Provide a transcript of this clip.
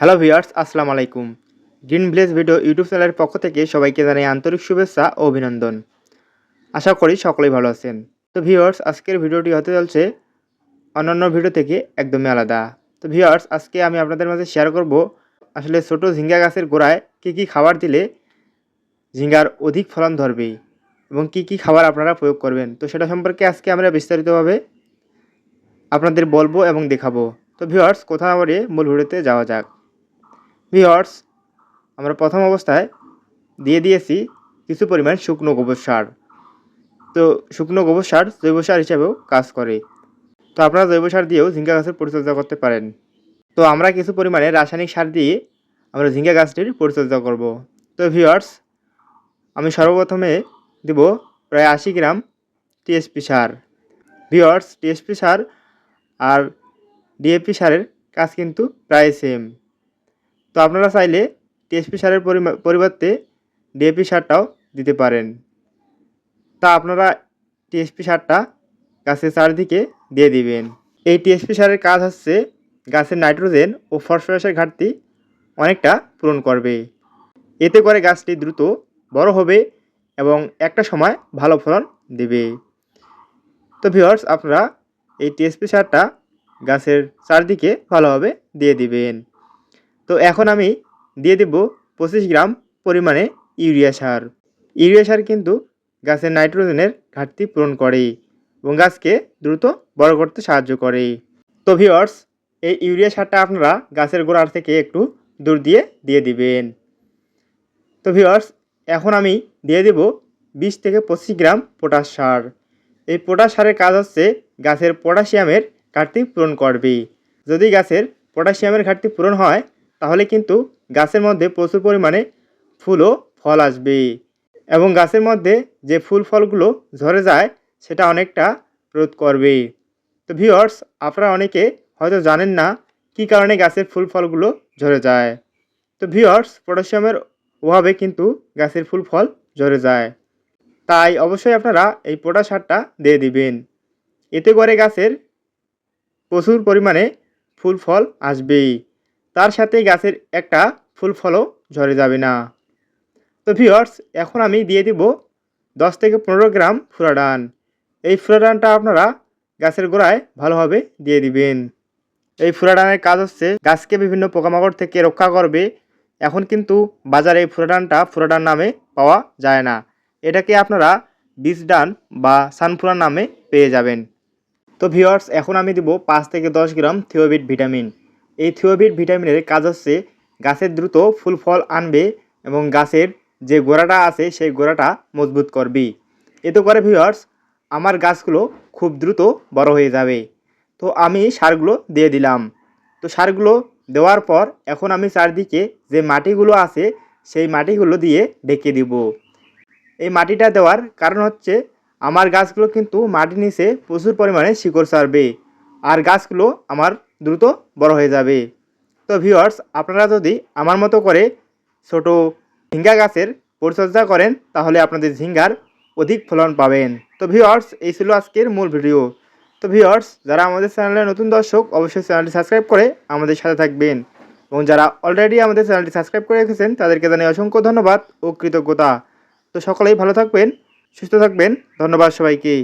Hello viewers আসসালামু আলাইকুম green village video YouTube চ্যানেলের পক্ষ থেকে সবাইকে জানাই আন্তরিক শুভেচ্ছা ও অভিনন্দন। আশা করি সকলেই ভালো আছেন। তো ভিউয়ার্স আজকের ভিডিওটি হতে চলছে অন্যান্য ভিডিও থেকে একদমই আলাদা। তো ভিউয়ার্স আজকে আমি আপনাদের মাঝে শেয়ার করব আসলে ছোট ঝিঙ্গা গাছের গোড়ায় কী কী খাবার দিলে ঝিঙ্গার অধিক ফলন ধরবে এবং কী কী খাবার আপনারা প্রয়োগ করবেন। তো সেটা সম্পর্কে আজকে আমরা বিস্তারিতভাবে আপনাদের বলব এবং দেখাবো। তো ভিউয়ার্স কোথা না মূল ভিডিওতে যাওয়া যাক। ভিওর্স আমরা প্রথম অবস্থায় দিয়ে দিয়েছি কিছু পরিমাণ শুকনো গোবর সার। তো শুকনো গোবর সার জৈব সার হিসাবেও কাজ করে। তো আপনারা জৈব সার দিয়েও ঝিঙ্গা গাছের পরিচর্যা করতে পারেন। তো আমরা কিছু পরিমাণে রাসায়নিক সার দিয়ে আমরা ঝিঙ্গা গাছটির পরিচর্যা করব। তো ভিওয়ার্স, আমি সর্বপ্রথমে দেব প্রায় আশি গ্রাম টিএসপি সার। ভিওয়ার্স টিএসপি সার আর ডিএপি সারের কাজ কিন্তু প্রায় সেম তো আপনারা চাইলে টিএসপি সারের পরিবর্তে ডিএপি সারটাও দিতে পারেন। তা আপনারা টিএসপি সারটা গাছের চারদিকে দিয়ে দিবেন। এই টিএসপি সারের কাজ হচ্ছে গাছের নাইট্রোজেন ও ফসফরাসের ঘাটতি অনেকটা পূরণ করবে। এতে করে গাছটি দ্রুত বড় হবে এবং একটা সময় ভালো ফলন দেবে। তো ভিউয়ার্স, আপনারা এই টিএসপি সারটা গাছের চারদিকে ভালোভাবে দিয়ে দিবেন। তো এখন আমি দিয়ে দেব পঁচিশ গ্রাম পরিমাণে ইউরিয়া সার। ইউরিয়া সার কিন্তু গাছের নাইট্রোজেনের ঘাটতি পূরণ করে এবং গাছকে দ্রুত বড় করতে সাহায্য করে তো ভিওর্স এই ইউরিয়া সারটা আপনারা গাছের গোড়ার থেকে একটু দূর দিয়ে দিয়ে দিবেন। তো ভিওর্স এখন আমি দিয়ে দেব বিশ থেকে পঁচিশ গ্রাম পটাশ সার। এই পটাশ সারের কাজ হচ্ছে গাছের পটাশিয়ামের ঘাটতি পূরণ করবে যদি গাছের পটাশিয়ামের ঘাটতি পূরণ হয় তাহলে কিন্তু গাছের মধ্যে প্রচুর পরিমাণে ফুল ও ফল আসবে। এবং গাছের মধ্যে যে ফুল ফলগুলো ঝরে যায়, সেটা অনেকটা রোধ করবে। তো ভিওর্স আপনারা অনেকে হয়তো জানেন না কী কারণে গাছের ফুল ফলগুলো ঝরে যায়। তো ভিওর্স পটাশিয়ামের অভাবে কিন্তু গাছের ফুল ফল ঝরে যায়। তাই অবশ্যই আপনারা এই পোটা সারটা দিয়ে দিবেন। এতে করে গাছের প্রচুর পরিমাণে ফুল ফল আসবেই। তার সাথে গাছের একটা ফুল ফলও ঝরে যাবে না। তো ভিওর্স এখন আমি দিয়ে দিব দশ থেকে পনেরো গ্রাম ফুরাডান। এই ফুরাডানটা আপনারা গাছের গোড়ায় ভালোভাবে দিয়ে দিবেন। এই ফুরাডানের কাজ হচ্ছে গাছকে বিভিন্ন পোকামাকড় থেকে রক্ষা করবে। এখন কিন্তু বাজারে এই ফুরাডানটা ফুরাডান নামে পাওয়া যায় না। এটাকে আপনারা বীজডান বা সানফুরান নামে পেয়ে যাবেন। তো ভিওর্স এখন আমি দিব পাঁচ থেকে দশ গ্রাম থিওবিট ভিটামিন। এই থিওবিট ভিটামিনের কাজ হচ্ছে গাছের দ্রুত ফুল ফল আনবে এবং গাছের যে গোড়াটা আছে সেই গোড়াটা মজবুত করবি। এতে করে ভিওর্স আমার গাছগুলো খুব দ্রুত বড় হয়ে যাবে। তো আমি সারগুলো দিয়ে দিলাম। তো সারগুলো দেওয়ার পর এখন আমি চারদিকে যে মাটিগুলো আছে সেই মাটিগুলো দিয়ে ঢেকে দিব। এই মাটিটা দেওয়ার কারণ হচ্ছে আমার গাছগুলো কিন্তু মাটির নিচে প্রচুর পরিমাণে শিকড় ছাড়বে আর গাছগুলো আমার দ্রুত বড় হয়ে যাবে। তো ভিউয়ার্স আপনারা যদি আমার মতো করে ছোট ঝিঙ্গা গাছের পরিচর্যা করেন, তাহলে আপনাদের ঝিঙ্গার অধিক ফলন পাবেন। তো ভিউয়ার্স এই ছিল আজকের মূল ভিডিও তো ভিউয়ার্স যারা আমাদের চ্যানেলের নতুন দর্শক, অবশ্যই চ্যানেলটি সাবস্ক্রাইব করে আমাদের সাথে থাকবেন। এবং যারা অলরেডি আমাদের চ্যানেলটি সাবস্ক্রাইব করে রেখেছেন, তাদেরকে জানাই অসংখ্য ধন্যবাদ ও কৃতজ্ঞতা। তো সকলেই ভালো থাকবেন, সুস্থ থাকবেন। ধন্যবাদ সবাইকে।